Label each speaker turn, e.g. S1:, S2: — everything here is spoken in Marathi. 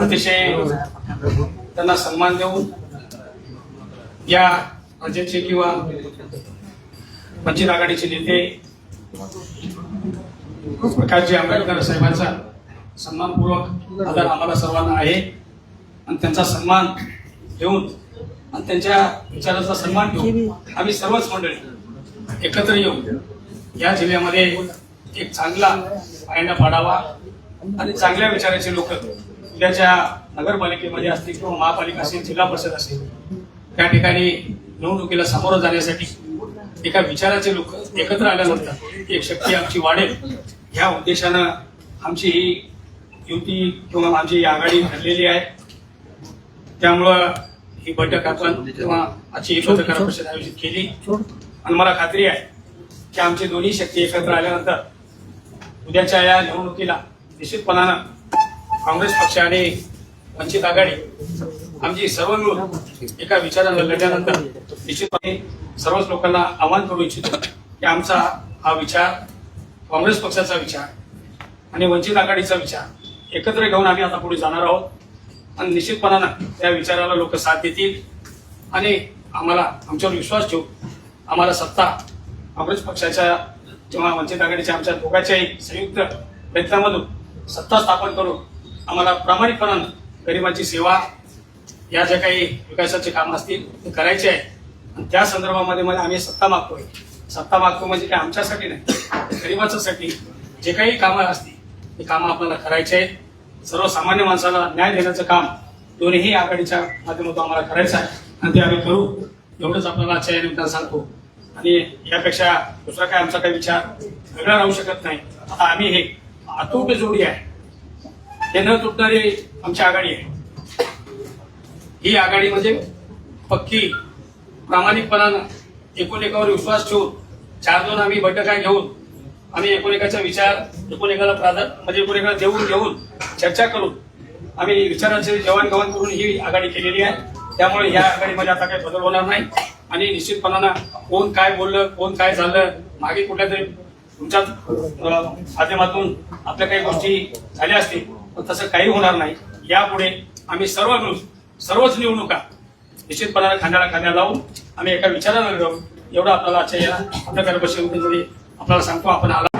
S1: अतिशय त्यांना सन्मान देऊन या राज्याचे किंवा वंचित आघाडीचे नेते प्रकाशजी आंबेडकर साहेबांचा सन्मानपूर्वक आदर आम्हाला सर्वांना आहे. आणि त्यांचा सन्मान घेऊन आणि त्यांच्या विचाराचा सन्मान घेऊन आम्ही सर्वच मंडळी एकत्र येऊन या जिल्ह्यामध्ये एक चांगला पायंडा पाडावा. आणि चांगल्या विचाराचे लोक उद्याच्या नगरपालिकेमध्ये असतील किंवा महापालिका असेल जिल्हा परिषद असेल त्या ठिकाणी निवडणुकीला सामोरं जाण्यासाठी एका विचाराचे लोक एकत्र आल्यानंतर एक शक्ती आमची वाढेल. ह्या उद्देशानं आमची ही युती किंवा आमची ही आघाडी ठरलेली आहे. त्यामुळं ही बैठक आपण किंवा आजची ही पत्रकार परिषद आयोजित केली. आणि मला खात्री आहे की आमची दोन्ही शक्ती एकत्र आल्यानंतर उद्याच्या या निवडणुकीला निश्चितपणानं काँग्रेस पक्ष आणि वंचित आघाडी आमची सर्व मिळून एका विचारानं लढल्यानंतर निश्चितपणे सर्वच लोकांना आवाहन करू इच्छितो की आमचा हा विचार काँग्रेस पक्षाचा विचार आणि वंचित आघाडीचा विचार एकत्र घेऊन आम्ही आता पुढे जाणार आहोत. आणि निश्चितपणानं त्या विचाराला लोक साथ देतील आणि आम्हाला आमच्यावर विश्वास ठेवून आम्हाला सत्ता काँग्रेस पक्षाच्या किंवा वंचित आघाडीच्या आमच्या दोघांच्याही संयुक्त प्रयत्नामधून सत्ता स्थापन करून आम्हाला प्रामाणिकपणानं गरिबांची सेवा या ज्या काही विकासाचे काम असतील ते करायचे आहे. आणि त्या संदर्भामध्ये मध्ये आम्ही सत्ता मागतोय. सत्ता मागतो म्हणजे काय? आमच्यासाठी नाही. गरिबाच्यासाठी जे काही कामं असतील ते कामं आपल्याला करायचे आहे सर्वसामान्य माणसाला न्याय देण्याचं काम दोन्ही आघाडीच्या माध्यमातून आम्हाला करायचं आहे. आणि ते आम्ही करू. एवढंच आपल्याला आजच्या या निमित्तानं सांगतो. आणि यापेक्षा दुसरा काय आमचा काही विचार वेगळा राहू शकत नाही. आता आम्ही हे अतूट जोडी आहे. हे न तुटणारी आमची आघाडी आहे. ही आघाडी म्हणजे पक्की प्रामाणिकपणानं एकूण एकावर विश्वास ठेवून चार दोन आम्ही बैठका घेऊन आम्ही एकोणेकाचा विचार एकोणेकाला प्राधान्य म्हणजे एकोणेकाला देऊन घेऊन चर्चा करून आम्ही विचारांचे देवाणघेवाण करून ही आघाडी केलेली आहे. त्यामुळे या आघाडीमध्ये आता काही बदल होणार नाही. आणि निश्चितपणानं कोण काय बोललं कोण काय झालं मागे कुठल्या तरी तुमच्या माध्यमातून आपल्या काही गोष्टी झाल्या असतील पण तसं काही होणार नाही. यापुढे आम्ही सर्व मिळून सर्वच निवडणुका निश्चितपणाने खांद्याला खांद्या लावून आम्ही एका विचारानं लढवू. एवढं आपल्याला आजच्या या आपल्या परिषदेमध्ये आपल्याला सांगतो आपण आला